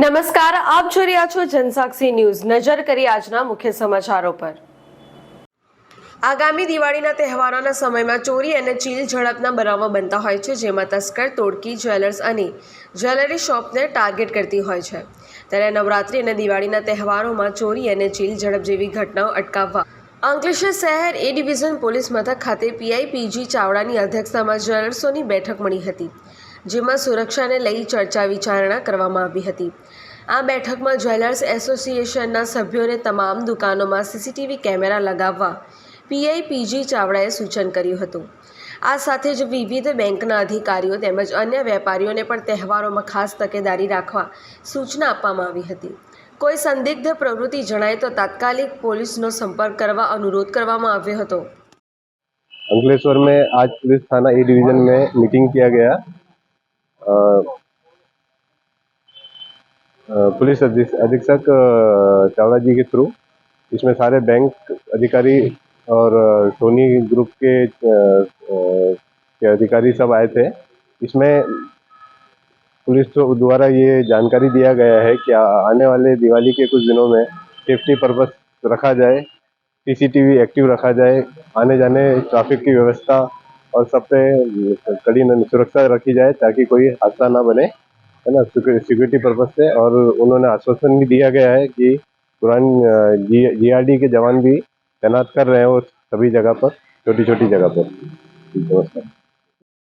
નમસ્કાર, આપ જોઈ રહ્યા છો જનસાક્ષી ન્યૂઝ. નજર કરી આજના મુખ્ય સમાચારો પર. આગામી દિવાળીના તહેવારોના સમયમાં ચોરી અને ચીલ ઝડપના બનાવો બનતા હોય છે, જેમાં તસ્કર, તોડકી, જ્વેલર્સ અને જ્વેલરી શોપને ટાર્ગેટ કરતી હોય છે. ત્યારે નવરાત્રિ અને દિવાળીના તહેવારોમાં ચોરી અને ચીલ ઝડપ જેવી ઘટનાઓ અટકાવવા અંકલેશ્વર શહેર એ ડિવિઝન પોલીસ મથક ખાતે પીઆઈ પીજી ચાવડાની અધ્યક્ષતામાં જ્વેલર્સોની બેઠક મળી હતી. જેમાં સુરક્ષાને લઈ ચર્ચા વિચારણા કરવામાં આવી હતી આ બેઠકમાં જ્વેલર્સ એસોસિએશનના સભ્યોને તમામ દુકાનોમાં સીસીટીવી કેમેરા લગાવવા પીઆઈ પીજી ચાવડાએ સૂચન કર્યું હતું આ સાથે જ વિવિધ બેંકના અધિકારીઓ તેમજ અન્ય વેપારીઓને પણ તહેવારોમાં ખાસ તકેદારી રાખવા સૂચના આપવામાં આવી હતી કોઈ સંદિગ્ધ પ્રવૃત્તિ જણાય તો તાત્કાલિક પોલીસનો સંપર્ક કરવા અનુરોધ કરવામાં આવ્યો હતો अंकलेश्वर में आज पुलिस थाना ए डिवीजन में मीटिंग किया गया अ, अ, पुलिस अधीक्ष- अधीक्षक चावड़ा जी के थ्रू इसमें सारे बैंक अधिकारी और सोनी ग्रुप के के अधिकारी सब आए थे। इसमें पुलिस तो द्वारा ये जानकारी दिया गया है कि आने वाले दिवाली के कुछ दिनों में सेफ्टी पर्पस रखा जाए सीसीटीवी एक्टिव रखा जाए आने जाने ट्रैफ़िक की व्यवस्था और सब पे कड़ी न- सुरक्षा रखी जाए ताकि कोई हादसा ना बने है ना सिक्योरिटी पर्पज से और उन्होंने आश्वासन भी दिया गया है कि पुरानी जी जीआरडी के जवान भी तैनात कर रहे हैं वो सभी जगह पर छोटी छोटी जगह पर नमस्कार